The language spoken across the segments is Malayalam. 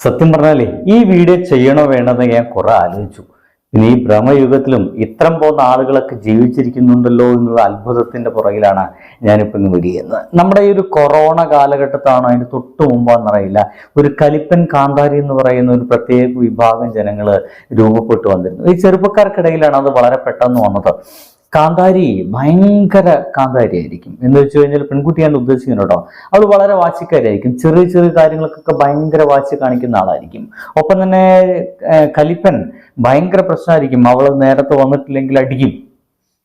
സത്യം പറഞ്ഞാലേ ഈ വീഡിയോ ചെയ്യണോ വേണമെന്ന് ഞാൻ കുറെ ആലോചിച്ചു. ഇനി ഈ ഭ്രമയുഗത്തിലും ഇത്രം പോകുന്ന ആളുകളൊക്കെ ജീവിച്ചിരിക്കുന്നുണ്ടല്ലോ എന്നുള്ള അത്ഭുതത്തിന്റെ പുറകിലാണ് ഞാനിപ്പോൾ ഇന്ന് വിടിയുന്നത് നമ്മുടെ ഈ ഒരു കൊറോണ കാലഘട്ടത്താണോ അതിന് തൊട്ട് മുമ്പാണെന്നറിയില്ല ഒരു കലിപ്പൻ കാന്താരി എന്ന് പറയുന്ന ഒരു പ്രത്യേക വിഭാഗം ജനങ്ങൾ രൂപപ്പെട്ടു വന്നിരുന്നു ഈ ചെറുപ്പക്കാർക്കിടയിലാണ് അത് വളരെ പെട്ടെന്ന് വന്നത്. കാന്താരി ഭയങ്കര കാന്താരി ആയിരിക്കും എന്ന് വെച്ച് കഴിഞ്ഞാൽ പെൺകുട്ടിയാണ് ഉദ്ദേശിക്കുന്നത് കേട്ടോ. അവൾ വളരെ വാശിക്കാരായിരിക്കും ചെറിയ ചെറിയ കാര്യങ്ങൾക്കൊക്കെ ഭയങ്കര വാശി കാണിക്കുന്ന ആളായിരിക്കും. ഒപ്പം തന്നെ കലിപ്പൻ ഭയങ്കര പ്രശ്നമായിരിക്കും. അവൾ നേരത്തെ വന്നിട്ടില്ലെങ്കിൽ അടിക്കും.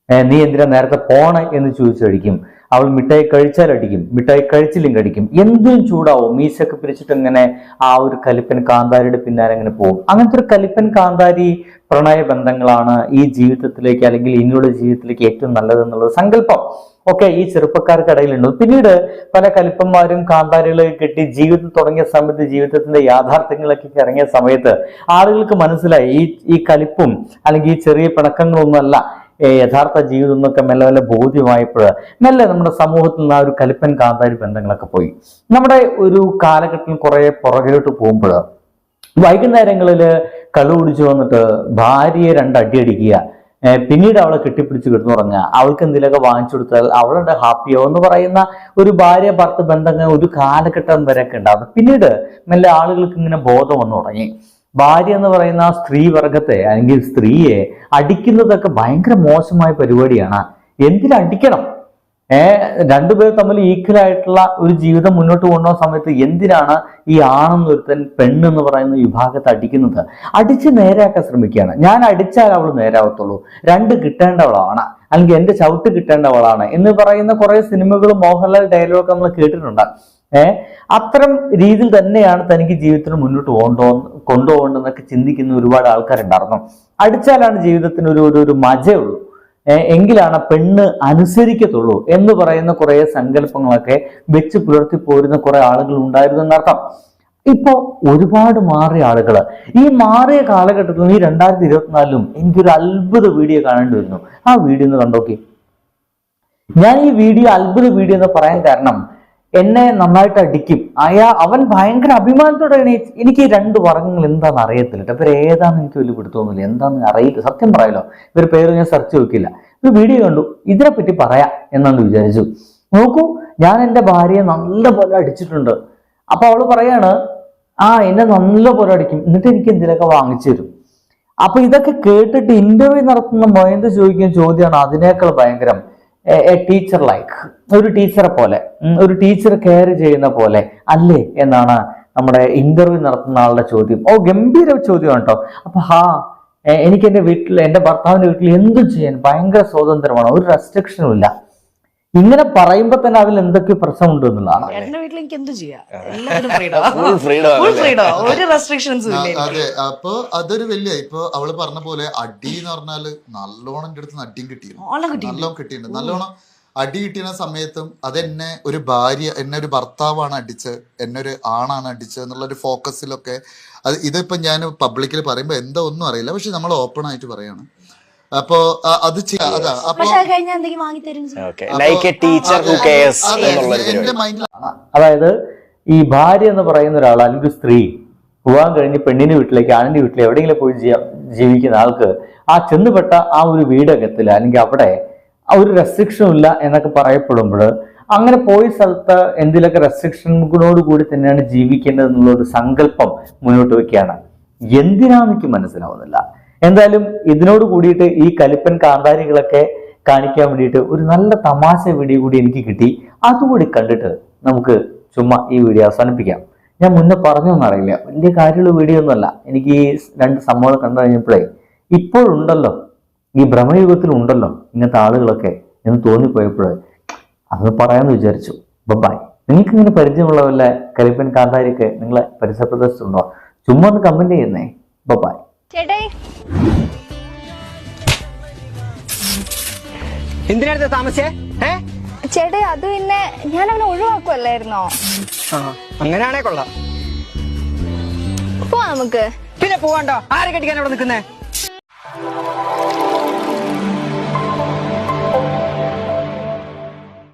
നീ എന്തിനാ നേരത്തെ പോണ എന്ന് ചോദിച്ചടിക്കും. അവൾ മിഠായി കഴിച്ചാൽ അടിക്കും മിഠായി കഴിച്ചില്ലെങ്കിൽ അടിക്കും. എന്തും ചൂടാവും. മീശൊക്കെ പിരിച്ചിട്ട് ഇങ്ങനെ ആ ഒരു കലിപ്പൻ കാന്താരിയുടെ പിന്നാലെ അങ്ങനെ പോകും. അങ്ങനത്തെ ഒരു കലിപ്പൻ കാന്താരി പ്രണയ ബന്ധങ്ങളാണ് ഈ ജീവിതത്തിലേക്ക് അല്ലെങ്കിൽ ഇനിയുള്ള ജീവിതത്തിലേക്ക് ഏറ്റവും നല്ലതെന്നുള്ളത് സങ്കല്പം. ഒക്കെ ഈ ചെറുപ്പക്കാർക്കിടയിലുണ്ട് പിന്നീട് പല കലിപ്പന്മാരും കാന്താരികളെ കെട്ടി ജീവിതം തുടങ്ങിയ സമയത്ത് ജീവിതത്തിന്റെ യാഥാർത്ഥ്യങ്ങളൊക്കെ ഇറങ്ങിയ സമയത്ത് ആളുകൾക്ക് മനസ്സിലായി ഈ ഈ കലിപ്പും അല്ലെങ്കിൽ ഈ ചെറിയ പിണക്കങ്ങളൊന്നുമല്ല. യഥാർത്ഥ ജീവിതം എന്നൊക്കെ മെല്ലെ മെല്ലെ ബോധ്യമായപ്പോൾ മെല്ലെ നമ്മുടെ സമൂഹത്തിൽ നിന്ന് ആ ഒരു കലിപ്പൻ കാന്താരി ബന്ധങ്ങളൊക്കെ പോയി. നമ്മുടെ ഒരു കാലഘട്ടത്തിൽ കുറെ പുറകിലോട്ട് പോകുമ്പോൾ വൈകുന്നേരങ്ങളിൽ കള്ളു കുടിച്ചു വന്നിട്ട് ഭാര്യയെ രണ്ടടി അടിക്കുക. പിന്നീട് അവളെ കെട്ടിപ്പിടിച്ച് കിടന്നുറങ്ങുക അവൾക്ക് എന്തെങ്കിലുമൊക്കെ വാങ്ങിച്ചു കൊടുത്താൽ അവളുടെ ഹാപ്പിയോ? എന്ന് പറയുന്ന ഒരു ഭാര്യ ഭർത്ത ബന്ധങ്ങൾ ഒരു കാലഘട്ടം വരെയൊക്കെ ഉണ്ടാകും പിന്നീട് മെല്ലെ ആളുകൾക്ക് ഇങ്ങനെ ബോധം വന്നു തുടങ്ങി. ഭാര്യ എന്ന് പറയുന്ന സ്ത്രീ വർഗത്തെ അല്ലെങ്കിൽ സ്ത്രീയെ അടിക്കുന്നതൊക്കെ ഭയങ്കര മോശമായ പരിപാടിയാണ്. എന്തിനടിക്കണം ഏർ രണ്ടുപേർ തമ്മിൽ ഈക്വൽ ആയിട്ടുള്ള ഒരു ജീവിതം മുന്നോട്ട് കൊണ്ടുപോകുന്ന സമയത്ത് എന്തിനാണ് ഈ ആണെന്നൊരുത്തൻ പെണ്ണെന്ന് പറയുന്ന വിഭാഗത്തെ അടിക്കുന്നത്? അടിച്ച് നേരെയാക്കാൻ ശ്രമിക്കുകയാണ്. ഞാൻ അടിച്ചാൽ അവൾ നേരാവത്തുള്ളൂ. രണ്ട് കിട്ടേണ്ടവളാണ്. അല്ലെങ്കിൽ എന്റെ ചവിട്ട് കിട്ടേണ്ടവളാണ് എന്ന് പറയുന്ന കുറെ സിനിമകളും മോഹൻലാൽ ഡയലോഗൊക്കെ നമ്മൾ കേട്ടിട്ടുണ്ട്. ഏഹ് അത്തരം രീതിയിൽ തന്നെയാണ് തനിക്ക് ജീവിതത്തിന് മുന്നോട്ട് കൊണ്ടോ കൊണ്ടുപോകേണ്ടതെന്നൊക്കെ ചിന്തിക്കുന്ന ഒരുപാട് ആൾക്കാരുണ്ടായിരുന്നു. അടിച്ചാലാണ് ജീവിതത്തിന് ഒരു ഒരു ഒരു മജയുള്ളൂ. എങ്കിലാണ് പെണ്ണ് അനുസരിക്കത്തുള്ളൂ എന്ന് പറയുന്ന കുറെ സങ്കല്പങ്ങളൊക്കെ വെച്ച് പുലർത്തി പോരുന്ന കുറെ ആളുകൾ ഉണ്ടായിരുന്നു എന്നർത്ഥം. ഇപ്പോ ഒരുപാട് മാറിയ ആളുകൾ ഈ മാറിയ കാലഘട്ടത്തിൽ ഈ രണ്ടായിരത്തി ഇരുപത്തിനാലിലും എനിക്കൊരു അത്ഭുത വീഡിയോ കാണേണ്ടി വരുന്നു. ആ വീഡിയോ ഒന്ന് കണ്ടോക്കി. ഞാൻ ഈ വീഡിയോ അത്ഭുത വീഡിയോ എന്ന് പറയാൻ കാരണം എന്നെ നന്നായിട്ട് അടിക്കും. അയാ അവൻ ഭയങ്കര അഭിമാനത്തോടെ എനിക്ക് ഈ രണ്ട് വർഗങ്ങൾ എന്താണെന്ന് അറിയത്തില്ല ഇവർ ഏതാന്ന് എനിക്ക് വലിയ പിടുത്തമൊന്നുമില്ല. എന്താണെന്ന് അറിയില്ല സത്യം പറയാലോ? ഇവർ പേര് ഞാൻ സെർച്ച് നോക്കില്ല ഒരു വീഡിയോ കണ്ടു. ഇതിനെപ്പറ്റി പറയാം എന്നാണ് വിചാരിച്ചു. നോക്കൂ ഞാൻ എന്റെ ഭാര്യയെ നല്ലപോലെ അടിച്ചിട്ടുണ്ട്. അപ്പൊ അവൾ പറയാണ് ആ എന്നെ നല്ലപോലെ അടിക്കും. എന്നിട്ട് എനിക്ക് എന്തിനൊക്കെ വാങ്ങിച്ചു തരും? അപ്പൊ ഇതൊക്കെ കേട്ടിട്ട് ഇന്റർവ്യൂ നടത്തുന്ന മൊയന്ത് ചോദിക്കുന്ന ചോദ്യമാണ് അതിനേക്കാൾ ഭയങ്കരം. എ ടീച്ചർ ലൈക്ക് ഒരു ടീച്ചറെ പോലെ ഒരു ടീച്ചർ കെയർ ചെയ്യുന്ന പോലെ അല്ലേ എന്നാണ് നമ്മുടെ ഇന്റർവ്യൂ നടത്തുന്ന ആളുടെ ചോദ്യം. ഓ ഗംഭീര ചോദ്യമാണ് കേട്ടോ അപ്പൊ ഹാ എനിക്ക് എന്റെ വീട്ടിൽ എന്റെ ഭർത്താവിന്റെ വീട്ടിൽ എന്തും ചെയ്യാൻ ഭയങ്കര സ്വാതന്ത്ര്യമാണ് ഒരു റെസ്ട്രിക്ഷനും ഇല്ല. ഇങ്ങനെ പറയുമ്പോ തന്നെ അതിൽ എന്തൊക്കെ പ്രശ്നമുണ്ട് എന്നുള്ളതാണ്. എന്റെ വീട്ടിൽ എനിക്ക് എന്തും ചെയ്യാം. എല്ലാത്തിനും ഫ്രീഡം ഫുൾ ഫ്രീഡം ഒരു റെസ്ട്രിക്ഷൻസും ഇല്ല അതെ. അപ്പൊ അതൊരു വലിയ ഇപ്പൊ അവൾ പറഞ്ഞ പോലെ അടി എന്ന് പറഞ്ഞാൽ നല്ലോണം എന്റെ അടുത്ത് അടിയും കിട്ടിയിരുന്നു. നല്ലോണം കിട്ടിയിട്ടുണ്ട്. നല്ലോണം അടി കിട്ടിയ സമയത്തും അതെന്നെ ഒരു ഭാര്യ എന്നെ ഒരു ഭർത്താവാണ് അടിച്ച് എന്നെ ഒരു ആണാണ് അടിച്ചത് എന്നുള്ള ഒരു ഫോക്കസിലൊക്കെ അത് ഇതിപ്പോ ഞാൻ പബ്ലിക്കിൽ പറയുമ്പോൾ എന്തോ ഒന്നും അറിയില്ല. പക്ഷെ നമ്മൾ ഓപ്പൺ ആയിട്ട് പറയാണ്. അപ്പോ അത് അതാ അപ്പൊ എന്റെ മൈൻഡിൽ അതായത് ഈ ഭാര്യ എന്ന് പറയുന്ന ഒരാൾ അല്ലെങ്കിൽ ഒരു സ്ത്രീ പോകാൻ കഴിഞ്ഞ് പെണ്ണിന്റെ വീട്ടിലേക്ക് ആണിന്റെ വീട്ടിലേക്ക് എവിടെയെങ്കിലും പോയി ജീവിക്കുന്ന ആൾക്ക് ആ ചെന്നുപെട്ട ആ ഒരു വീടകത്തിൽ അല്ലെങ്കിൽ അവിടെ ഒരു റെസ്ട്രിക്ഷനും ഇല്ല എന്നൊക്കെ പറയപ്പെടുമ്പോൾ അങ്ങനെ പോയ സ്ഥലത്ത് എന്തിലൊക്കെ റെസ്ട്രിക്ഷനോട് കൂടി തന്നെയാണ് ജീവിക്കേണ്ടത് എന്നുള്ള ഒരു സങ്കല്പം മുന്നോട്ട് വെക്കുകയാണ്. എന്തിനാന്ന് എനിക്ക് മനസ്സിലാവുന്നില്ല. എന്തായാലും ഇതിനോട് കൂടിയിട്ട് ഈ കലിപ്പൻ കാന്താരികളൊക്കെ കാണിക്കാൻ വേണ്ടിയിട്ട് ഒരു നല്ല തമാശ വീഡിയോ കൂടി എനിക്ക് കിട്ടി. അതുകൂടി കണ്ടിട്ട് നമുക്ക് ചുമ്മാ ഈ വീഡിയോ അവസാനിപ്പിക്കാം. ഞാൻ മുന്നേ പറഞ്ഞൊന്നും അറിയില്ല. വലിയ കാര്യമുള്ള വീഡിയോ ഒന്നുമല്ല. എനിക്ക് ഈ രണ്ട് സംഭവങ്ങൾ കണ്ടു കഴിഞ്ഞപ്പോഴേ ഇപ്പോഴുണ്ടല്ലോ ഈ ഭ്രമയുഗത്തിൽ ഉണ്ടല്ലോ ഇങ്ങനത്തെ ആളുകളൊക്കെ എന്ന് തോന്നിപ്പോയപ്പോൾ അത് പറയാമെന്ന് വിചാരിച്ചു. ബബായ് നിങ്ങൾക്ക് ഇങ്ങനെ പരിചയമുള്ള വല്ല കലിപ്പൻ കാന്താരിയൊക്കെ നിങ്ങളെ പരിസര പ്രദേശത്തുണ്ടോ ചുമ്മാ ഒന്ന് കമന്റ് ചെയ്യുന്നേ. ബബായ് എന്തിനടുത്ത് താമസിച്ചേ? ഏ? ചേട്ടേ അത് പിന്നെ ഞാൻ അവനെ ഒഴിവാക്കുമല്ലായിരുന്നോ ആ അങ്ങനെയാണേ കൊള്ളാം. പോവാ നമുക്ക്. പിന്നെ പോവാണ്ടോ? ആരെ കെട്ടിക്കാൻ അവിടെ നിൽക്കുന്നേ?